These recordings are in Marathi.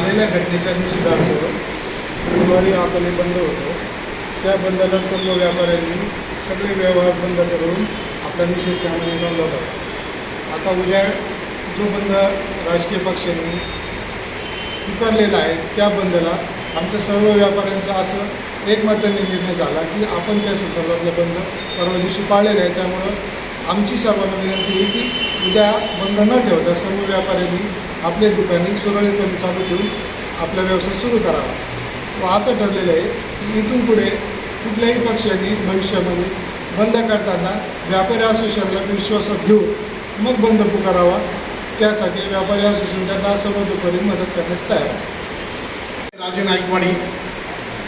झालेल्या घटनेच्या निश्चितार्थ गुरुवारी अकोले बंद होतो. त्या बंदला सर्व व्यापाऱ्यांनी सगळे व्यवहार बंद करून आपला निषेध त्यामध्ये नोंदवला आता उद्या जो बंद राजकीय पक्षांनी पुकारलेला आहे त्या बंदला आमच्या सर्व व्यापाऱ्यांचा असं एकमताने निर्णय झाला की आपण त्या संदर्भातला बंद परवा दिवशी पाळलेला आहे त्यामुळं आमची सर्वांना विनंती आहे की उद्या बंद न ठेवता सर्व व्यापाऱ्यांनी आपले दुकाने सुरळीतपणे चालू ठेवून आपला व्यवसाय सुरू करावा. व असं ठरलेलं आहे की इथून पुढे कुठल्याही पक्षांनी भविष्यामध्ये बंद करताना व्यापारी असोसिएशनला विश्वासात घेऊन मग बंद पुकारावा. त्यासाठी व्यापारी असोसिएशन त्यांना सर्वतोपरी मदत करण्यास तयार आहे. राजू नाईकवाडी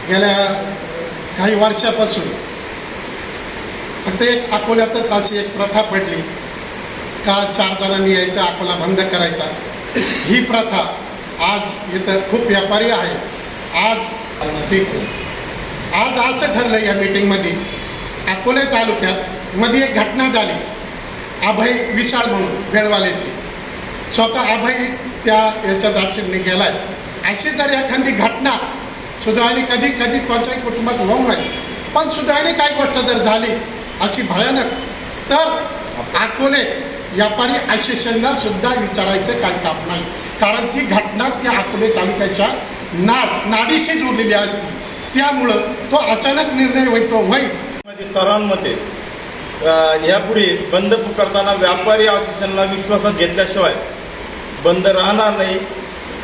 गेल्या काही वर्षापासून फक्त एक अकोल्यातच अशी एक प्रथा पडली. का चार जणांनी यायचा अकोला बंद करायचा. ही प्रथा आज इथं खूप व्यापारी आहे. आज ठीक आहे. आज असं ठरलं या मीटिंगमध्ये अकोले तालुक्यात मध्ये एक घटना झाली. अभय विशाळ म्हणून बेळवाल्याची. स्वतः अभय त्या याच्या दाक्षिण्य गेलाय. अशी जर एखादी घटना सुदैवाने कधी कधी कोणत्याही कुटुंबात होऊ नये पण सुदैवाने काय गोष्ट जर झाली अशी भयानक तर अकोले व्यापारी असोसिएशनला सुद्धा विचारायचं काही काम नाही. कारण ती घटना त्या अकोले तालुक्याच्या नाड नाडीशी जोडलेली असते. त्यामुळं तो अचानक निर्णय होतो होईल. सरांमध्ये यापुढे बंद पुकारताना व्यापारी असोसिएशनला विश्वासात घेतल्याशिवाय बंद राहणार नाही.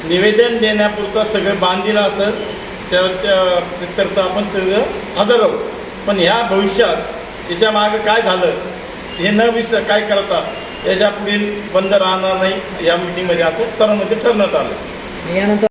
निवेदन देण्यापुरतं सगळं बांधील असं त्या त्या- आपण सगळं हजर राहू पण ह्या भविष्यात याच्या मागं काय झालं हे न विसर काय करता याच्या पुढील बंद राहणार नाही या मिटिंगमध्ये असं सर्वांमध्ये ठरण्यात आलं. यानंतर